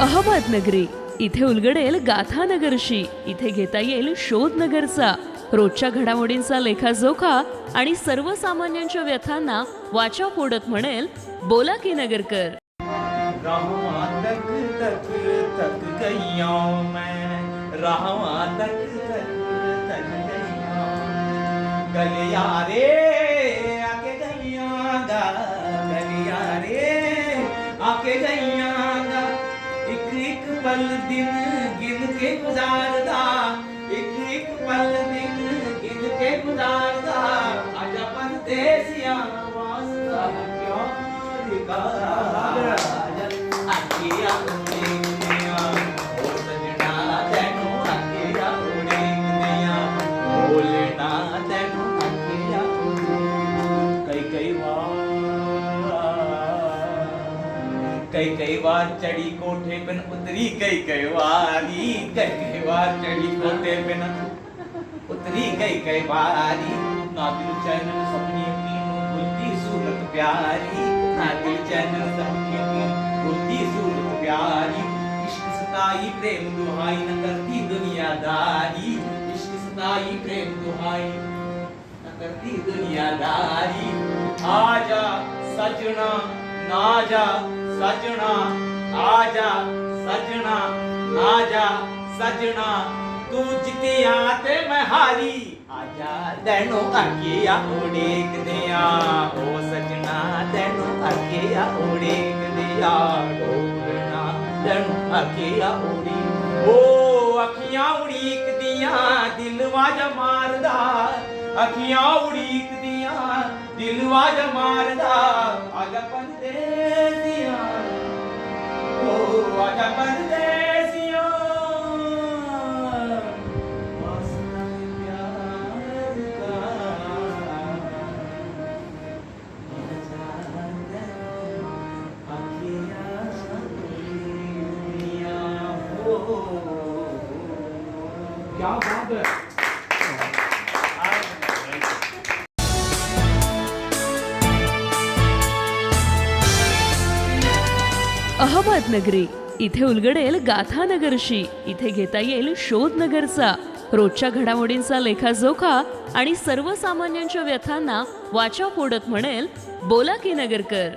अहमदनगरी इथे उलगडेल गाथानगरशी इथे घेता येईल शोधनगरचा रोजच्या घडामोडींचा लेखाजोखा आणि सर्वसामान्यांच्या व्यथांना वाचा फोडत म्हणेल बोला की नगरकर. आके तक एक एक पल दिन गिन के गुजारदा एक एक पल दिन गिन के गुजारदा। आजा परदेसिया वास्ता प्यार का बार कई कई बार चढ़ी कोठे पे उतरी कई कई बारी कई कई बार चढ़ी कोठे पे उतरी कई कई बारी। ना दिल चैनल सपनी अपनी भूलती सूरत प्यारी ना दिल चैनल सपनी अपनी भूलती सूरत प्यारी। इश्क सताई प्रेम दुहाई न करती दुनियादारी। इश्क सताई प्रेम दुहाई न करती दुनियादारी। आजा सजना ना ਸਜਣਾ, ਆ ਜਾ, ਸਜਣਾ ਨਾ ਜਾ, ਸਜਣਾ। ਤੂੰ ਜਿੱਤਿਆ ਤੇ ਮੈਂ ਹਾਰੀ। ਆ ਜਾ, ਤੈਨੂੰ ਅੱਗੇ ਆ, ਉਡੀਕਦੇ ਆ। ਓ ਸਜਣਾ, ਤੈਨੂੰ ਅੱਗੇ ਆ, ਉਡੀਕਦੇ ਆ। ਡੋਲਣਾ ਤੈਨੂੰ ਅੱਗੇ ਆ, ਉਡੀਕ। ਓ ਅੱਖੀਆਂ ਉਡੀਕਦੀਆਂ, ਦਿਲ ਵਾਜ ਮਾਰਦਾ। ਅੱਖੀਆਂ ਉਡੀਕਦੀਆਂ, ਦਿਲ ਵਾਜ ਮਾਰਦਾ। ਆਜਾ ਪੰਦੇ ਦੀ वास्ता प्यार अहमदनगरी. इथे उलगडेल गाथानगरशी. इथे घेता येईल शोधनगरचा. रोजच्या घडामोडींचा लेखाजोखा आणि सर्वसामान्यांच्या व्यथांना वाचा फोडत म्हणेल बोला की नगरकर.